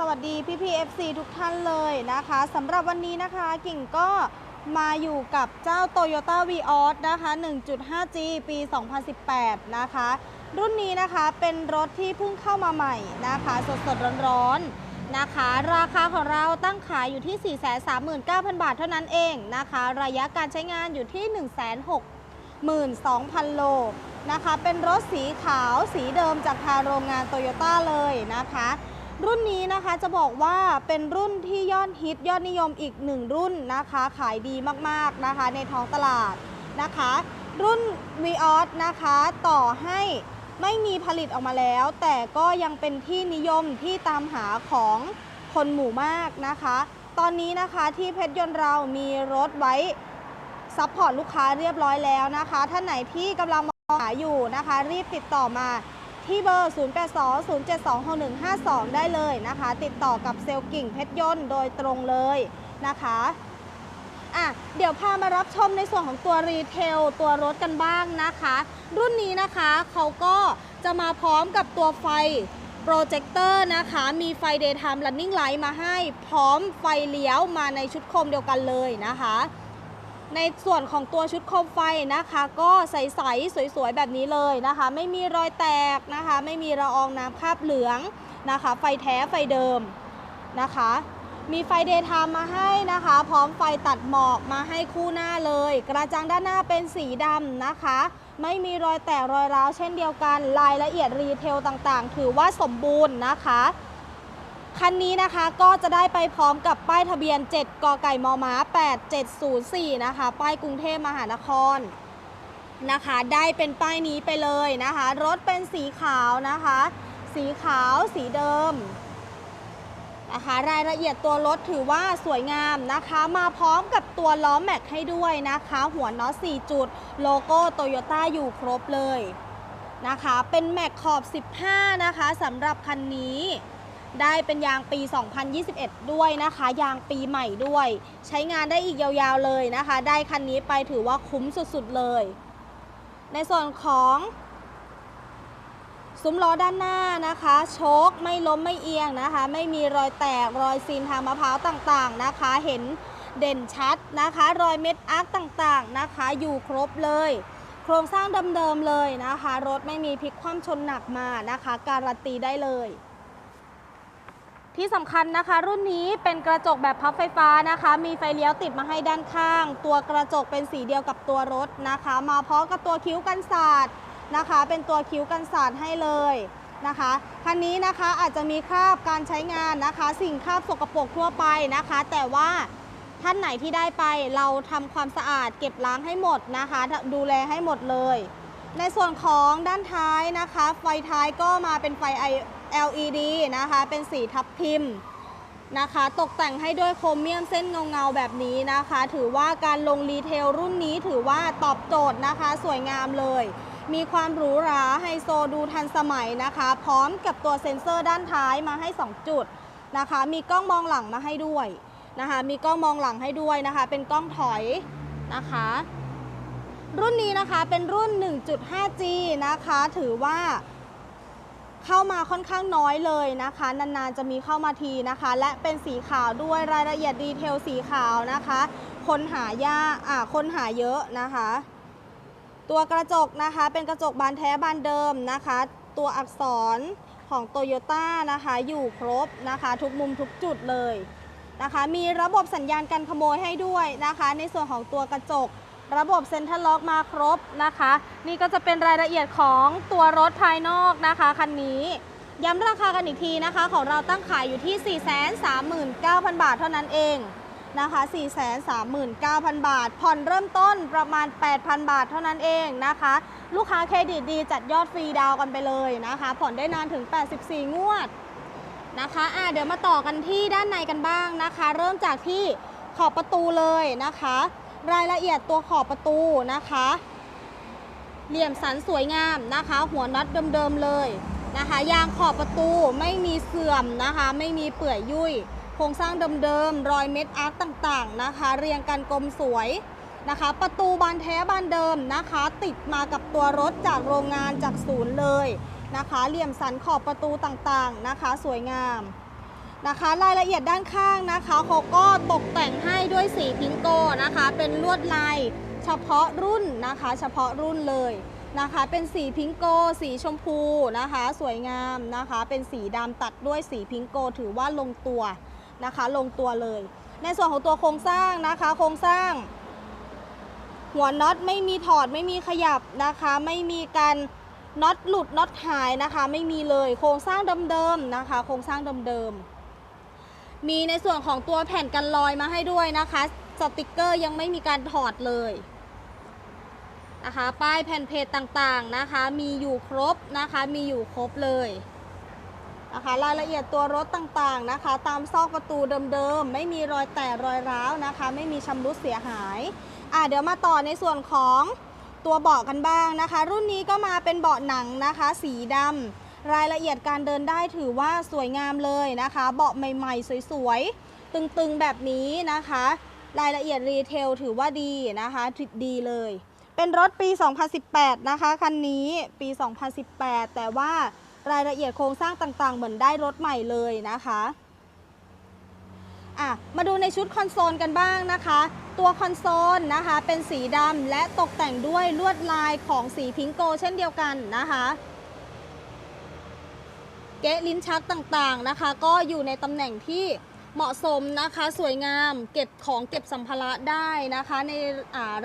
สวัสดีพี่พี FC ทุกท่านเลยนะคะสำหรับวันนี้นะคะกิ่งก็มาอยู่กับเจ้า Toyota v ีออนะคะ 1.5G ปี 2018 นะคะ รุ่นนี้นะคะเป็นรถที่เพิ่งเข้ามาใหม่นะคะ สดสดร้อนๆนะคะ ราคาของเราตั้งขายอยู่ที่ 439,000 บาทเท่านั้นเองนะคะ ระยะการใช้งานอยู่ที่ 162,000 โลนะคะ เป็นรถสีขาวสีเดิมจากทางโรงงานโตโยต้าเลยนะคะ รุ่นนี้นะคะจะบอกว่าเป็นรุ่นที่ยอดฮิตยอดนิยมอีกหนึ่งรุ่นนะคะ ขายดีมากๆนะคะในท้องตลาดนะคะ รุ่น v ีออสนะคะต่อให้ไม่มีผลิตออกมาแล้ว แต่ก็ยังเป็นที่นิยมที่ตามหาของคนหมู่มากนะคะ ตอนนี้นะคะที่เพชรยนต์เรามีรถไว้ซัพพอร์ตลูกค้าเรียบร้อยแล้วนะคะ ท่านไหนที่กำลังมองหาอยู่นะคะ รีบติดต่อมา ที่เบอร์ 0820726152 ได้เลยนะคะ ติดต่อกับเซลล์กิ่งเพชรยนต์โดยตรงเลยนะคะอะเดี๋ยวพามารับชมในส่วนของตัวรีเทลตัวรถกันบ้างนะคะ รุ่นนี้นะคะเขาก็จะมาพร้อมกับตัวไฟโปรเจคเตอร์นะคะ มีไฟ Daytime Running Light มาให้ พร้อมไฟเลี้ยวมาในชุดโคมเดียวกันเลยนะคะ ในส่วนของตัวชุดโคมไฟนะคะ ก็ใสๆสวยๆแบบนี้เลยนะคะ ไม่มีรอยแตกนะคะ ไม่มีละอองน้ำคราบเหลืองนะคะ ไฟแท้ไฟเดิมนะคะ มีไฟเดย์ไทม์มาให้นะคะ พร้อมไฟตัดหมอกมาให้คู่หน้าเลย กระจังด้านหน้าเป็นสีดำนะคะ ไม่มีรอยแตกรอยร้าวเช่นเดียวกัน รายละเอียดรีเทลต่างๆ ถือว่าสมบูรณ์นะคะ คันนี้นะคะก็จะได้ไปพร้อมกับป้ายทะเบียน 7 กไก่มม8704 นะคะ ป้ายกรุงเทพมหานครนะคะ ได้เป็นป้ายนี้ไปเลยนะคะ รถเป็นสีขาวนะคะ สีขาวสีเดิมนะคะรายละเอียดตัวรถถือว่าสวยงามนะคะ มาพร้อมกับตัวล้อแม็กให้ด้วยนะคะ หัวน็อต4จุด โลโก้โตโยต้าอยู่ครบเลยนะคะ เป็นแม็กขอบ 15 นะคะสำหรับคันนี้ ได้เป็นยางปี 2021 ด้วยนะคะ ยางปีใหม่ด้วย ใช้งานได้อีกยาวๆเลยนะคะ ได้คันนี้ไปถือว่าคุ้มสุดๆเลย ในส่วนของซุ้มล้อด้านหน้านะคะ โชคไม่ล้มไม่เอียงนะคะ ไม่มีรอยแตกรอยซีนทางมะพร้าวต่างๆนะคะ เห็นเด่นชัดนะคะ รอยเม็ดอาร์คต่างๆนะคะ อยู่ครบเลย โครงสร้างเดิมๆเลยนะคะ รถไม่มีพลิกคว่ำชนหนักมานะคะ การันตีได้เลย ที่สำคัญนะคะ รุ่นนี้เป็นกระจกแบบพับไฟฟ้านะคะ มีไฟเลี้ยวติดมาให้ด้านข้าง ตัวกระจกเป็นสีเดียวกับตัวรถนะคะ มาพร้อมกับตัวคิ้วกันศาสตร์นะคะ เป็นตัวคิ้วกันศาสตร์ให้เลยนะคะคันนี้นะคะอาจจะมีคราบการใช้งานนะคะ สิ่งคราบสกปรกทั่วไปนะคะ แต่ว่าท่านไหนที่ได้ไปเราทำความสะอาดเก็บล้างให้หมดนะคะ ดูแลให้หมดเลย ในส่วนของด้านท้ายนะคะ ไฟท้ายก็มาเป็นไฟ LED นะคะ เป็นสีทับทิมนะคะ ตกแต่งให้ด้วยโครเมียมเส้นเงาๆแบบนี้นะคะ ถือว่าการลงรีเทลรุ่นนี้ถือว่าตอบโจทย์นะคะ สวยงามเลย มีความหรูหราไฮโซดูทันสมัยนะคะ พร้อมกับตัวเซ็นเซอร์ด้านท้ายมาให้ 2 จุดนะคะ มีกล้องมองหลังมาให้ด้วยนะคะ มีกล้องมองหลังให้ด้วยนะคะ เป็นกล้องถอยนะคะ รุ่นนี้นะคะเป็นรุ่น 1.5G นะคะ ถือว่า เข้ามาค่อนข้างน้อยเลยนะคะ นานๆจะมีเข้ามาทีนะคะ และเป็นสีขาวด้วยรายละเอียดดีเทลสีขาวนะคะ คนหายากอ่าคนหาเยอะนะคะ ตัวกระจกนะคะเป็นกระจกบานแท้บานเดิมนะคะ ตัวอักษรของโตโยต้านะคะอยู่ครบนะคะ ทุกมุมทุกจุดเลยนะคะ มีระบบสัญญาณกันขโมยให้ด้วยนะคะ ในส่วนของตัวกระจก ระบบเซ็นทรัลล็อกมาครบนะคะ นี่ก็จะเป็นรายละเอียดของตัวรถภายนอกนะคะคันนี้ ย้ำราคากันอีกทีนะคะ ของเราตั้งขายอยู่ที่ 439,000 บาทเท่านั้นเองนะคะ 439,000 บาท ผ่อนเริ่มต้นประมาณ 8,000 บาทเท่านั้นเองนะคะ ลูกค้าเครดิตดีจัดยอดฟรีดาวกันไปเลยนะคะ ผ่อนได้นานถึง 84 งวดนะคะอะเดี๋ยวมาต่อกันที่ด้านในกันบ้างนะคะ เริ่มจากที่ขอบประตูเลยนะคะ รายละเอียดตัวขอบประตูนะคะ เหลี่ยมสันสวยงามนะคะ หัวน็อตเดิมๆเลยนะคะ ยางขอบประตูไม่มีเสื่อมนะคะ ไม่มีเปื่อยยุ่ย โครงสร้างเดิมๆรอยเม็ดอาร์ตต่างๆนะคะ เรียงกันกลมสวยนะคะ ประตูบานแท้บานเดิมนะคะ ติดมากับตัวรถจากโรงงานจากศูนย์เลยนะคะ เหลี่ยมสันขอบประตูต่างๆนะคะ สวยงาม นะคะ รายละเอียดด้านข้างนะคะเขาก็ตกแต่งให้ด้วยสีพิงโกนะคะ เป็นลวดลายเฉพาะรุ่นนะคะ เฉพาะรุ่นเลยนะคะ เป็นสีพิงโก สีชมพูนะคะ สวยงามนะคะ เป็นสีดำตัดด้วยสีพิงโกถือว่าลงตัวนะคะ ลงตัวเลย ในส่วนของตัวโครงสร้างนะคะ โครงสร้าง หัวน็อตไม่มีถอดไม่มีขยับนะคะ ไม่มีการน็อตหลุดน็อตหายนะคะ ไม่มีเลย โครงสร้างเดิมๆนะคะ โครงสร้างเดิมๆ มีในส่วนของตัวแผ่นกันรอยมาให้ด้วยนะคะ สติกเกอร์ยังไม่มีการถอดเลยนะคะ ป้ายแผ่นเพจต่างๆนะคะ มีอยู่ครบนะคะ มีอยู่ครบเลยนะคะ รายละเอียดตัวรถต่างๆนะคะ ตามซอกประตูเดิมๆ ไม่มีรอยแตกรอยร้าวนะคะ ไม่มีชำรุดเสียหาย อะเดี๋ยวมาต่อในส่วนของตัวเบาะกันบ้างนะคะ รุ่นนี้ก็มาเป็นเบาะหนังนะคะ สีดำ รายละเอียดการเดินได้ถือว่าสวยงามเลยนะคะ เบาะใหม่ๆ สวยๆ ตึงๆ แบบนี้นะคะ รายละเอียดรีเทลถือว่าดีนะคะดีเลย เป็นรถปี 2018 นะคะ คันนี้ปี 2018 แต่ว่ารายละเอียดโครงสร้างต่างๆ เหมือนได้รถใหม่เลยนะคะอะมาดูในชุดคอนโซลกันบ้างนะคะ ตัวคอนโซลนะคะเป็นสีดำและตกแต่งด้วยลวดลายของสีพิงโกเช่นเดียวกันนะคะ เกะลิ้นชักต่างๆนะคะ ก็อยู่ในตำแหน่งที่เหมาะสมนะคะ สวยงามเก็บของเก็บสัมภาระได้นะคะ ใน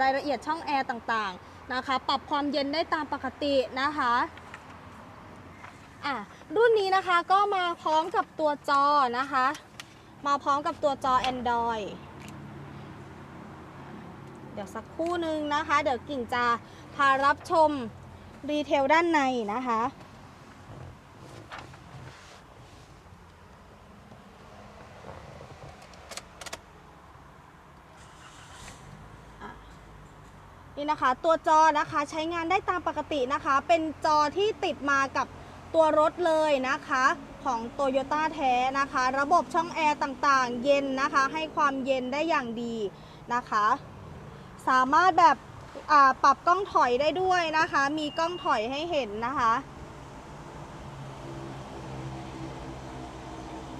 รายละเอียดช่องแอร์ต่างๆนะคะ ปรับความเย็นได้ตามปกตินะคะอะรุ่นนี้นะคะก็มาพร้อมกับตัวจอนะคะ มาพร้อมกับตัวจอ Android เดี๋ยวสักครู่หนึ่งนะคะ เดี๋ยวกิ่งจะพารับชมดีเทลด้านในนะคะ นี่นะคะ ตัวจอนะคะใช้งานได้ตามปกตินะคะ เป็นจอที่ติดมากับตัวรถเลยนะคะของโตโยต้าแท้นะคะ ระบบช่องแอร์ต่างๆ เย็นนะคะ ให้ความเย็นได้อย่างดีนะคะ สามารถแบบปรับกล้องถอยได้ด้วยนะคะ มีกล้องถอยให้เห็นนะคะ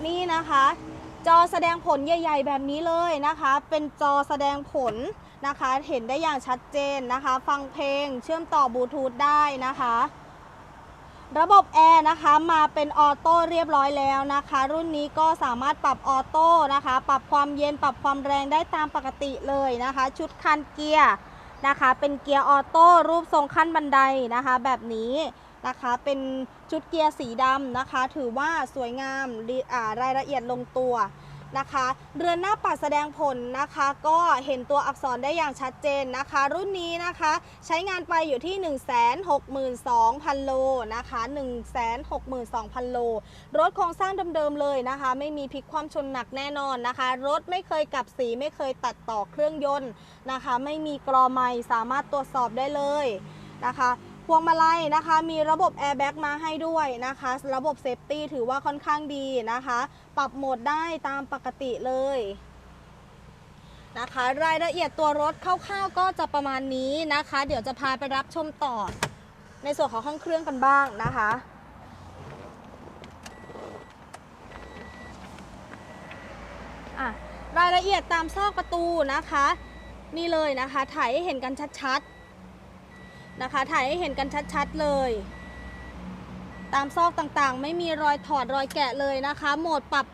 นี่นะคะ จอแสดงผลใหญ่ ๆ แบบนี้เลยนะคะ เป็นจอแสดงผล นะคะ เห็นได้อย่างชัดเจนนะคะ ฟังเพลงเชื่อมต่อบลูทูธได้นะคะ ระบบแอร์นะคะมาเป็นออโต้เรียบร้อยแล้วนะคะ รุ่นนี้ก็สามารถปรับออโต้นะคะ ปรับความเย็นปรับความแรงได้ตามปกติเลยนะคะ ชุดคันเกียร์นะคะ เป็นเกียร์ออโต้รูปทรงขั้นบันไดนะคะ แบบนี้นะคะเป็นชุดเกียร์สีดำนะคะ ถือว่าสวยงามรายละเอียดลงตัว นะคะ เรือนหน้าปัดแสดงผลนะคะ ก็เห็นตัวอักษรได้อย่างชัดเจนนะคะ รุ่นนี้นะคะใช้งานไปอยู่ที่ 162,000 โลนะคะ162,000 โล รถโครงสร้างเดิมๆเลยนะคะ ไม่มีพลิกความชนหนักแน่นอนนะคะ รถไม่เคยกลับสีไม่เคยตัดต่อเครื่องยนต์นะคะ ไม่มีกรอไมสามารถตรวจสอบได้เลยนะคะ พวงมาลัยนะคะ มีระบบแอร์แบ็กมาให้ด้วยนะคะ ระบบเซฟตี้ถือว่าค่อนข้างดีนะคะ ปรับโหมดได้ตามปกติเลยนะคะ รายละเอียดตัวรถคร่าวๆก็จะประมาณนี้นะคะ เดี๋ยวจะพาไปรับชมต่อ ในส่วนของห้องเครื่องกันบ้างนะคะอะรายละเอียดตามซอกประตูนะคะ นี่เลยนะคะ ถ่ายให้เห็นกันชัดๆ นะคะ ถ่ายให้เห็นกันชัดๆเลย ตามซอกต่างๆ ไม่มีรอยถอดรอยแกะเลยนะคะ โหมดปรับ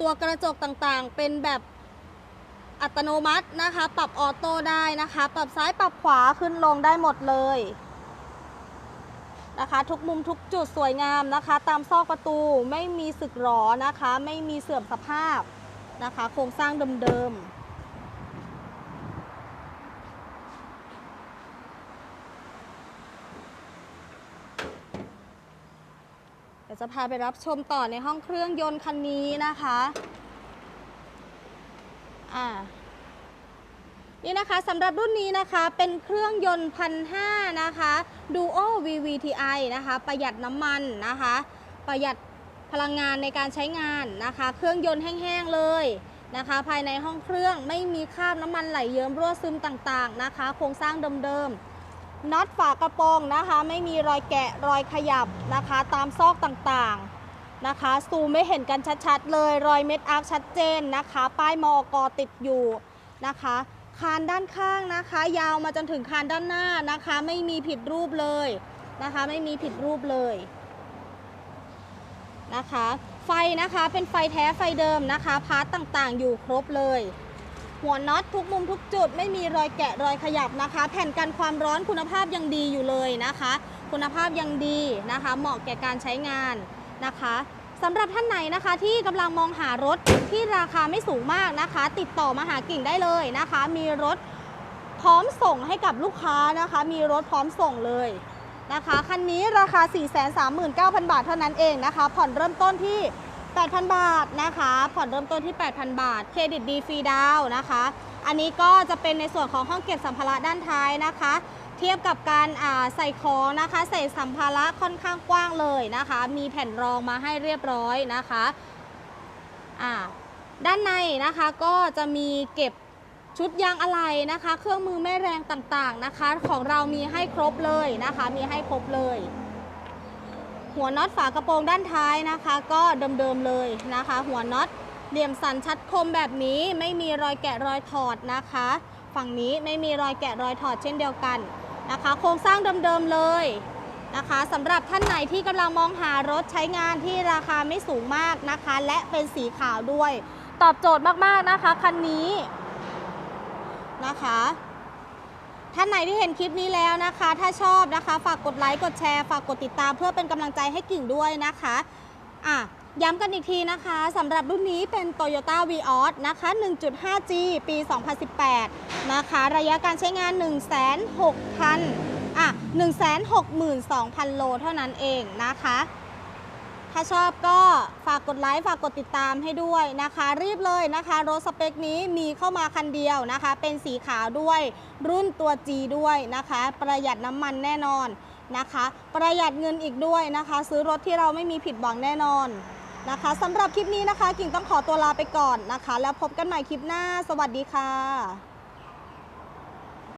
ตัวกระจกต่างๆ เป็นแบบอัตโนมัตินะคะ ปรับออโต้ได้นะคะ ปรับซ้ายปรับขวาขึ้นลงได้หมดเลยนะคะ ทุกมุมทุกจุดสวยงามนะคะ ตามซอกประตูไม่มีสึกหรอนะคะ ไม่มีเสื่อมสภาพนะคะ โครงสร้างเดิมๆ เดี๋ยว จะพาไปรับชมต่อในห้องเครื่องยนต์คันนี้นะคะอ่านี่นะคะสำหรับรุ่นนี้นะคะเป็นเครื่องยนต์พันห้านะคะ Duo VVTi นะคะ ประหยัดน้ำมันนะคะ ประหยัดพลังงานในการใช้งานนะคะ เครื่องยนต์แห้งๆเลยนะคะ ภายในห้องเครื่องไม่มีคราบน้ำมันไหลเยิ้มรั่วซึมต่างๆนะคะ โครงสร้างเดิมๆ น็อตฝากระโปรงนะคะ ไม่มีรอยแกะรอยขยับนะคะ ตามซอกต่างๆนะคะ ซูมไม่เห็นกันชัดๆ เลย รอยเม็ดอาร์คชัดเจนนะคะ ป้ายมอกติดอยู่นะคะ คานด้านข้างนะคะ ยาวมาจนถึงคานด้านหน้านะคะ ไม่มีผิดรูปเลยนะคะ ไม่มีผิดรูปเลยนะคะ ไฟนะคะเป็นไฟแท้ไฟเดิมนะคะ พาร์ตต่างๆ อยู่ครบเลย หัวน็อตทุกมุมทุกจุด ไม่มีรอยแกะรอยขยับนะคะ แผ่นกันความร้อนคุณภาพยังดีอยู่เลยนะคะ คุณภาพยังดีนะคะ เหมาะแก่การใช้งานนะคะสำหรับท่านไหนนะคะที่กำลังมองหารถที่ราคาไม่สูงมากนะคะ ติดต่อมาหากิ่งได้เลยนะคะ มีรถพร้อมส่งให้กับลูกค้านะคะ มีรถพร้อมส่งเลยนะคะคันนี้ราคา 439,000 บาทเท่านั้นเองนะคะ ผ่อนเริ่มต้นที่ 8,000 บาทนะคะ ผ่อนเริ่มต้นที่ 8,000 บาท เครดิตดีฟรีดาวนะคะ อันนี้ก็จะเป็นในส่วนของห้องเก็บสัมภาระด้านท้ายนะคะ เทียบกับการใส่ของนะคะ ใส่สัมภาระค่อนข้างกว้างเลยนะคะ มีแผ่นรองมาให้เรียบร้อยนะคะด้านในนะคะก็จะมีเก็บชุดยางอะไหล่นะคะ เครื่องมือแม่แรงต่างๆนะคะ ของเรามีให้ครบเลยนะคะ มีให้ครบเลย หัวน็อตฝากระโปรงด้านท้ายนะคะ ก็เดิมๆเลยนะคะ หัวน็อตเหลี่ยมสันชัดคมแบบนี้ไม่มีรอยแกะรอยถอดนะคะ ฝั่งนี้ไม่มีรอยแกะรอยถอดเช่นเดียวกันนะคะ โครงสร้างเดิมๆเลยนะคะสำหรับท่านไหนที่กำลังมองหารถใช้งานที่ราคาไม่สูงมากนะคะ และเป็นสีขาวด้วย ตอบโจทย์มากๆนะคะ คันนี้นะคะ ท่านไหนที่เห็นคลิปนี้แล้วนะคะ ถ้าชอบนะคะ ฝากกดไลค์กดแชร์ฝากกดติดตามเพื่อเป็นกำลังใจให้กิ่งด้วยนะคะอะย้ำกันอีกทีนะคะสำหรับรุ่นนี้เป็น Toyota v ีออนะคะ 1.5G ปี 2018 นะคะ ระยะการใช้งาน 1,600,000อะ162,000 โลเท่านั้นเองนะคะ ถ้าชอบก็ฝากกดไลค์ฝากกดติดตามให้ด้วยนะคะ รีบเลยนะคะรถสเปคนี้มีเข้ามาคันเดียวนะคะ เป็นสีขาวด้วยรุ่นตัว G ด้วยนะคะ ประหยัดน้ำมันแน่นอนนะคะ ประหยัดเงินอีกด้วยนะคะ ซื้อรถที่เราไม่มีผิดหวังแน่นอนนะคะสำหรับคลิปนี้นะคะ กิ่งต้องขอตัวลาไปก่อนนะคะ แล้วพบกันใหม่คลิปหน้า สวัสดีค่ะ